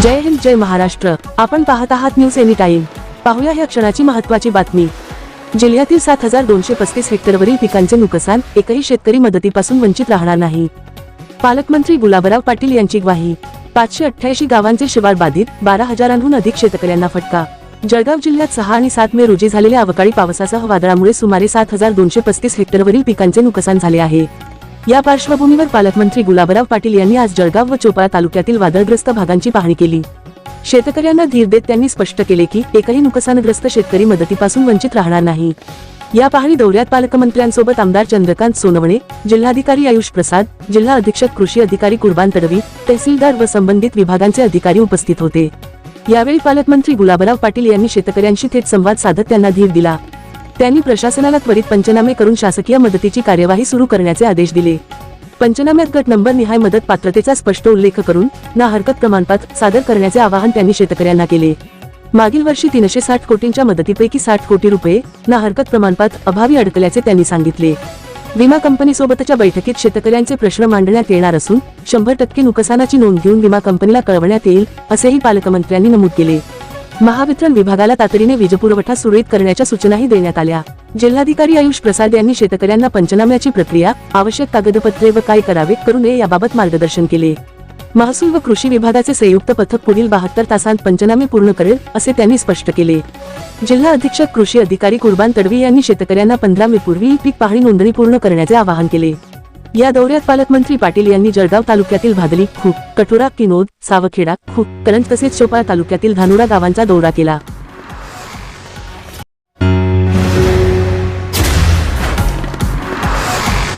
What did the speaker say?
जय हिंद जय महाराष्ट्र. आपण पाहत आहात न्यूज एनी टाइम पाहूया या क्षणाची महत्वाची बातमी. जिल्ह्यातील सात हजार दोनशे पस्तीस हेक्टरवरील पिकांचे नुकसान एकही शेतकरी मदतीपासून वंचित राहणार नाही. पालकमंत्री गुलाबराव पाटील यांची ग्वाही. पाचशे अठ्ठ्याऐंशी गावांचे शिवार बाधित बारा हजारांहून अधिक शेतकऱ्यांना फटका. जळगाव जिल्ह्यात सहा आणि सात मे रोजी झालेल्या अवकाळी पावसासह वादळामुळे सुमारे सात हजार दोनशे पस्तीस हेक्टरवरील पिकांचे नुकसान झाले आहे. या पार्श्वभूमीवर पालकमंत्री गुलाबराव पाटील यांनी आज जळगाव व चोपडा तालुक्यातील वादळग्रस्त भागांची पाहणी केली. शेतकऱ्यांना धीर देत त्यांनी स्पष्ट केले की एकही नुकसानग्रस्त शेतकरी मदतीपासून वंचित राहणार नाही. या पाहणी दौऱ्यात पालकमंत्र्यांसोबत आमदार चंद्रकांत सोनवणे जिल्हाधिकारी आयुष प्रसाद जिल्हा अधीक्षक कृषी अधिकारी कुर्बान तडवी तहसीलदार व संबंधित विभागांचे अधिकारी उपस्थित होते. यावेळी पालकमंत्री गुलाबराव पाटील यांनी शेतकऱ्यांशी थेट संवाद साधत त्यांना धीर दिला. त्यांनी प्रशासनाला त्वरित पंचनामे करून शासकीय मदतीची कार्यवाही सुरू करण्याचे आदेश दिले. पंचनाम्यात गट नंबर निहाय मदत पात्रतेचा स्पष्ट उल्लेख करून ना हरकत प्रमाणपत्र सादर करण्याचे आवाहन त्यांनी शेतकऱ्यांना केले. मागील वर्षी तीनशे साठ कोटींच्या मदतीपैकी साठ कोटी रुपये ना हरकत प्रमाणपत्र अभावी अडकल्याचे त्यांनी सांगितले. विमा कंपनीसोबतच्या बैठकीत शेतकऱ्यांचे प्रश्न मांडण्यात येणार असून शंभर टक्के नुकसानाची नोंद घेऊन विमा कंपनीला कळवण्यात येईल असेही पालकमंत्र्यांनी नमूद केले. महावितरण विभागाला तातडीने वीजपुरवठा सुरळीत करण्याच्या सूचनाही देण्यात आल्या. जिल्हाधिकारी आयुष प्रसाद यांनी शेतकऱ्यांना पंचनाम्याची प्रक्रिया आवश्यक कागदपत्रे व काय करावे करू नये याबाबत मार्गदर्शन केले. महसूल व कृषी विभागाचे संयुक्त पथक पुढील बहात्तर तासांत पंचनामे पूर्ण करेल असे त्यांनी स्पष्ट केले. जिल्हा अधीक्षक कृषी अधिकारी कुर्बान तडवी यांनी शेतकऱ्यांना पंधरा मे पूर्वी पीक पाहणी नोंदणी पूर्ण करण्याचे आवाहन केले. या दौऱ्यात पालकमंत्री पाटील यांनी जळगाव तालुक्यातील भादली खूप कठोरा किनोद सावखेडा खूप करंज तसेच चोपाळा तालुक्यातील धानुरा गावांचा दौरा केला.